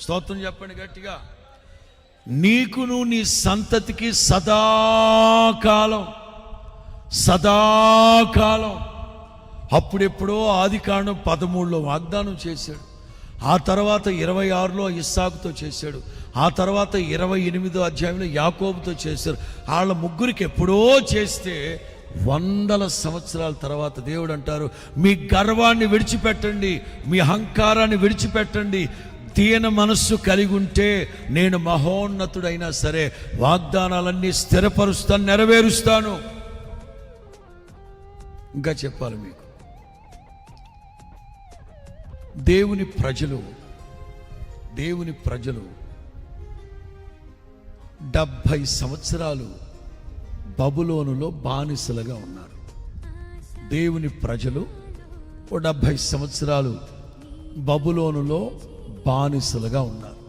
స్తోత్రం చెప్పండి గట్టిగా. నీకును నీ సంతతికి సదాకాలం సదాకాలం. అప్పుడెప్పుడో ఆది కాండం పదమూడులో వాగ్దానం చేశాడు. ఆ తర్వాత ఇరవై ఆరులో ఇస్సాకుతో చేశాడు. ఆ తర్వాత ఇరవై ఎనిమిదో అధ్యాయంలో యాకోబుతో చేశారు వాళ్ళ ముగ్గురికి ఎప్పుడో చేస్తే వందల సంవత్సరాల తర్వాత దేవుడు అంటారు మీ గర్వాన్ని విడిచిపెట్టండి మీ అహంకారాన్ని విడిచిపెట్టండి తీయన మనస్సు కలిగి ఉంటే నేను మహోన్నతుడైనా సరే వాగ్దానాలన్నీ స్థిరపరుస్తాను నెరవేరుస్తాను. ఇంకా చెప్పాలి మీకు. దేవుని ప్రజలు దేవుని ప్రజలు డెబ్భై సంవత్సరాలు బబులోనులో బానిసలుగా ఉన్నారు. దేవుని ప్రజలు ఓ డెబ్భై సంవత్సరాలు బబులోనులో బానిసలుగా ఉన్నారు.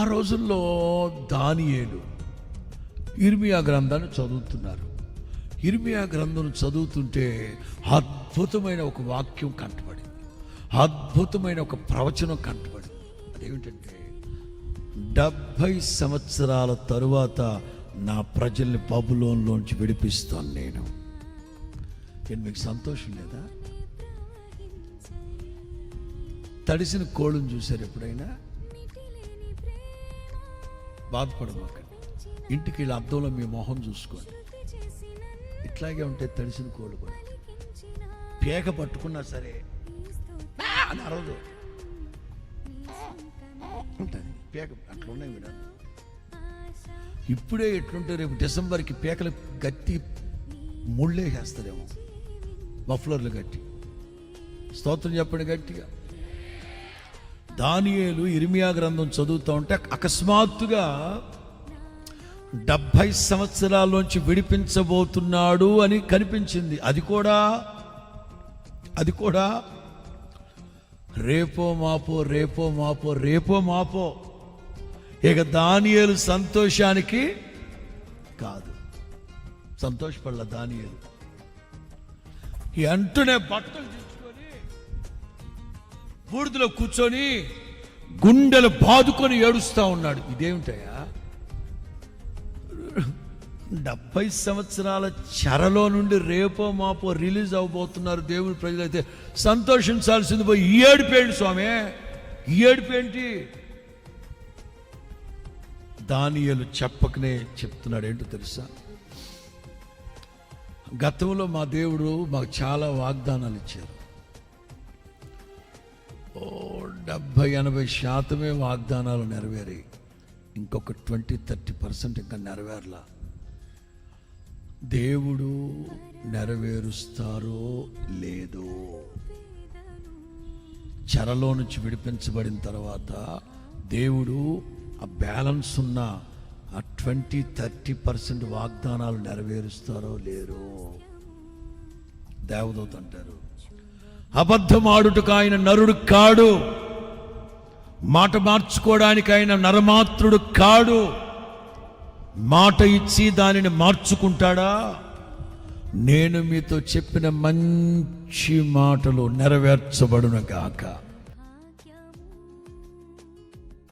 ఆ రోజుల్లో దానియేలు ఇర్మియా గ్రంథాన్ని చదువుతున్నారు. ఇర్మియా గ్రంథం చదువుతుంటే అద్భుతమైన ఒక వాక్యం కంటపడింది అద్భుతమైన ఒక ప్రవచనం కంటపడింది అదేమిటంటే డెబ్భై సంవత్సరాల తరువాత నా ప్రజల్ని బబులోన్లోంచి విడిపిస్తాను నేను. నేను మీకు సంతోషం లేదా? తడిసిన కోళ్ళను చూశారు ఎప్పుడైనా? బాధపడమాకండి. ఇంటికి వెళ్ళి అద్దంలో మీ మొహం చూసుకోండి. ఇట్లాగే ఉంటే తడిసిన కోళ్ళు కూడా. పేక పట్టుకున్నా సరే. "ఆ" అని అరవదు. ఉంటుంది. పేక అట్లా ఉన్నాయి కూడా ఇప్పుడే ఎట్లుంటే రేపు డిసెంబర్కి పేకలు గట్టి ముళ్ళే చేస్తారేమో మఫ్లర్లు గట్టి. స్తోత్రం చెప్పండి గట్టిగా. దానియేలు ఇర్మియా గ్రంథం చదువుతూ ఉంటే అకస్మాత్తుగా డెబ్భై సంవత్సరాల్లోంచి విడిపించబోతున్నాడు అని కనిపించింది. అది కూడా అది కూడా రేపో మాపో రేపో మాపో రేపో మాపో. ఇక దానియలు సంతోషానికి కాదు. సంతోషపడల దానియలు. ఈ అంటూనే బట్టలు బూడిదలో కూర్చొని గుండెలు బాదుకొని ఏడుస్తూ ఉన్నాడు. ఇదేమిటయా డెబ్బై సంవత్సరాల చెరలో నుండి రేపో మాపో రిలీజ్ అవబోతున్నారు దేవుడి ప్రజలైతే సంతోషించాల్సింది పోయి ఈ ఏడుపేంటి స్వామి? ఈ ఏడుపేంటి దానియలు చెప్పకనే చెప్తున్నాడు ఏంటో తెలుసా? గతంలో మా దేవుడు మాకు చాలా వాగ్దానాలు ఇచ్చారు. డెబ్భై ఎనభై శాతమే వాగ్దానాలు నెరవేరి ఇంకొక ట్వంటీ థర్టీ పర్సెంట్ ఇంకా నెరవేరలా. దేవుడు నెరవేరుస్తారో లేదో చెరలో నుంచి విడిపించబడిన తర్వాత దేవుడు ఆ బ్యాలెన్స్ ఉన్న ఆ ట్వంటీ థర్టీ పర్సెంట్ వాగ్దానాలు నెరవేరుస్తారో లేరో దేవదూత అంటారు. అబద్ధమాడుటకు ఆయన నరుడు కాడు. మాట మార్చుకోవడానికి ఆయన నరమాత్రుడు కాడు. మాట ఇచ్చి దానిని మార్చుకుంటాడా? నేను మీతో చెప్పిన మంచి మాటలు నెరవేర్చబడును గాక.